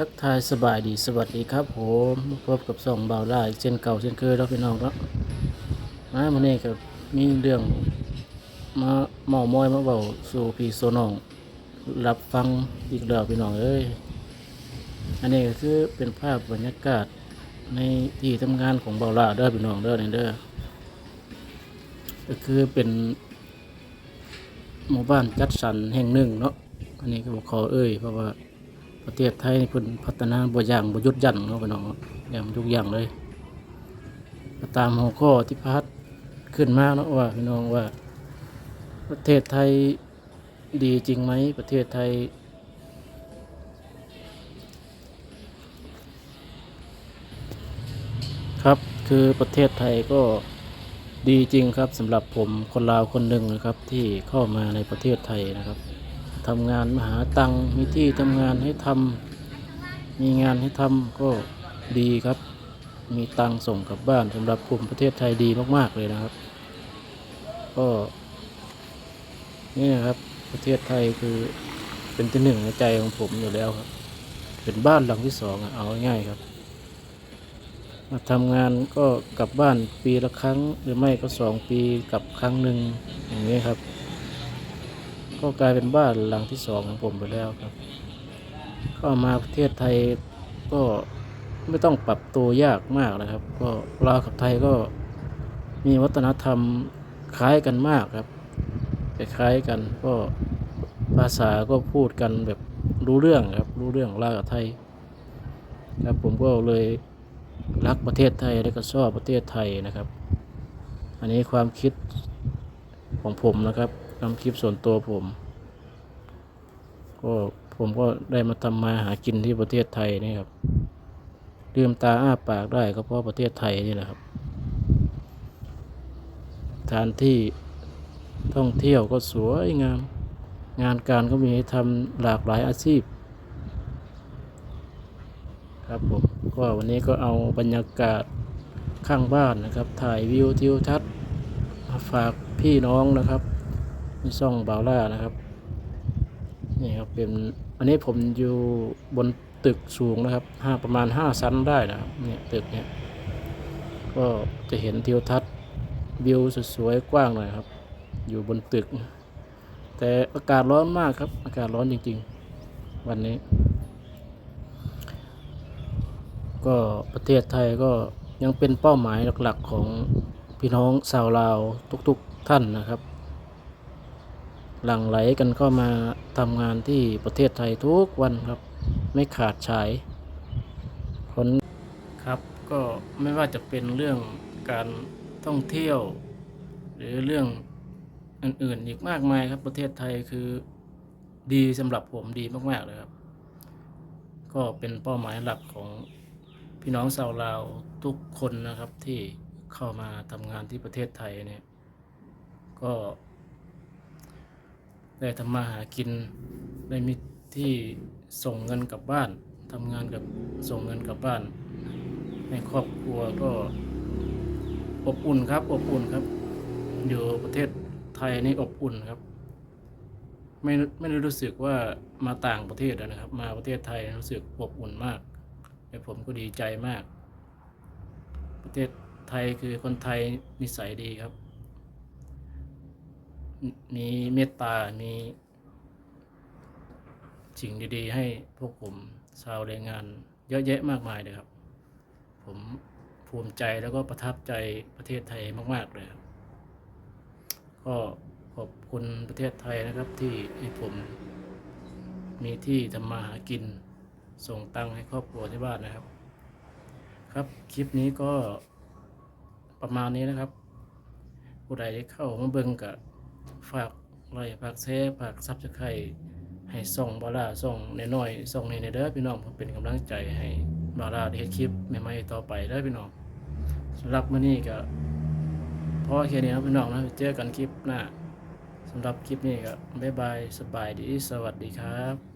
ทักทายสบายดีสวัสดีครับผมพบกับสองเบาได้เช่นเก่าเช่นเคยแล้วพี่น้องครับมาวันนี้ก็มีเรื่องมาเมามอยมาเบาสู่พี่โซน้องรับฟังอีกแล้วพี่น้องเอ้ยอันนี้ก็คือเป็นภาพบรรยากาศในที่ทำงานของเบาล่าเด้อพี่น้องเด้อนี่เด้อก็คือเป็นหมู่บ้านจัดสรรแห่งหนึ่งเนาะอันนี้ก็บอกขอเอ้ยเพราะว่า ประเทศไทยนี่เพิ่นพัฒนาบ่อย่างบ่หยุดยั้งเนาะพี่น้องอย่างทุกอย่างเลยตามหัวข้อที่พัดขึ้นมาเนาะว่าพี่น้องว่า ประเทศไทยดีจริงไหมประเทศไทย ครับคือประเทศไทยก็ดีจริงครับสำหรับผมคนลาวคนหนึ่งนะครับที่เข้ามาในประเทศไทยนะครับ ทำงานมหาตังมีที่ทำงานให้ทำมีงานให้ทำก็ดีครับ มีตังส่งกลับบ้านสำหรับกลุ่มประเทศไทยดีมากๆเลยนะครับ ก็นี่นะครับประเทศไทยคือเป็นที่หนึ่งในใจของผมอยู่แล้วครับ เป็นบ้านหลังที่สองเอาง่ายครับ มาทำงานก็กลับบ้านปีละครั้งหรือไม่ก็สองปีกลับครั้งหนึ่งอย่างนี้ครับ ก็กลายเป็นบ้านหลังที่สองของผมไปแล้วครับก็มาประเทศไทยก็ไม่ต้องปรับตัวยากมากนะครับ ก็ลาวกับไทยก็มีวัฒนธรรมคล้ายกันมากครับคล้ายกันก็ภาษาก็พูดกันแบบรู้เรื่องครับ รู้เรื่องลาวกับไทยครับผมก็เลยรักประเทศไทยและก็ชอบประเทศไทยนะครับ อันนี้ความคิดของผมนะครับ ความคิดส่วนตัวผม ก็ผมก็ได้มาทำมาหากินที่ประเทศไทยนี่ครับลืมตาอ้าปากได้ก็เพราะประเทศไทยนี่แหละครับสถานที่ท่องเที่ยวก็สวยงาม งานการก็มีให้ทำหลากหลายอาชีพ ครับผม ก็วันนี้ก็เอาบรรยากาศข้างบ้านนะครับ ถ่ายวิวทิวทัศน์มาฝากพี่น้องนะครับ ในซ่องบาวล่านะครับนี่ครับเป็นอันนี้ผมอยู่บนตึกสูงนะครับห้าประมาณห้าชั้นได้นะครับเนี่ยตึกเนี่ยก็จะเห็นทิวทัศน์วิวสวยๆกว้างหน่อยครับ อยู่บนตึก แต่อากาศร้อนมากครับ อากาศร้อนจริงๆ วันนี้ ก็ประเทศไทยก็ยังเป็นเป้าหมายหลักๆของพี่น้องชาวลาวทุกๆท่านนะครับ หลั่งไหลกันเข้ามาทำงานที่ประเทศไทยทุกวันครับ ไม่ขาดฉายคนครับก็ไม่ว่าจะเป็นเรื่องการท่องเที่ยว หรือเรื่องอื่นๆอีกมากมายครับประเทศไทยคือดีสำหรับผมดีมากๆเลยครับ ก็เป็นเป้าหมายหลักของพี่น้องชาวลาวทุกคนนะครับที่เข้ามาทำงานที่ประเทศไทยเนี่ยก็ ได้ทำมาหากิน ได้มีที่ส่งเงินกลับบ้านทำงานกับส่งเงินกลับบ้าน ให้ครอบครัวก็อบอุ่นครับ อบอุ่นครับ อยู่ประเทศไทยนี่อบอุ่นครับ ไม่ไม่ได้รู้สึกว่ามาต่างประเทศนะครับ มาประเทศไทยรู้สึกอบอุ่นมากแต่ผมก็ดีใจมาก ประเทศไทยคือคนไทยนิสัยดีครับ มีเมตตา มีสิ่งดีๆ ให้พวกผมชาวแรงงาน เยอะแยะมากมายเลยครับ ผมภูมิใจแล้วก็ประทับใจประเทศไทยมากๆเลยครับ ก็ขอบคุณประเทศไทยนะครับที่ให้ผมมีที่ทำมาหากิน ส่งตังค์ให้ครอบครัวที่บ้านนะครับ ครับคลิปนี้ก็ประมาณนี้นะครับ ผู้ใดได้เข้ามาเบิ่งกับ ฝากไลค์ฝากแชร์ฝากซับสไครต์ให้ส่งบาร่าส่งน้อยๆส่งในเด้อพี่น้องเพื่อเป็นกำลังใจให้บาร่าได้เฮ็ดคลิปใหม่ๆต่อไปเด้อพี่น้องสำหรับมื้อนี้ก็พอแค่นี้ครับพี่น้องนะเจอกันคลิปหน้าสำหรับคลิปนี้ก็บ๊ายบายสบายดีสวัสดีครับ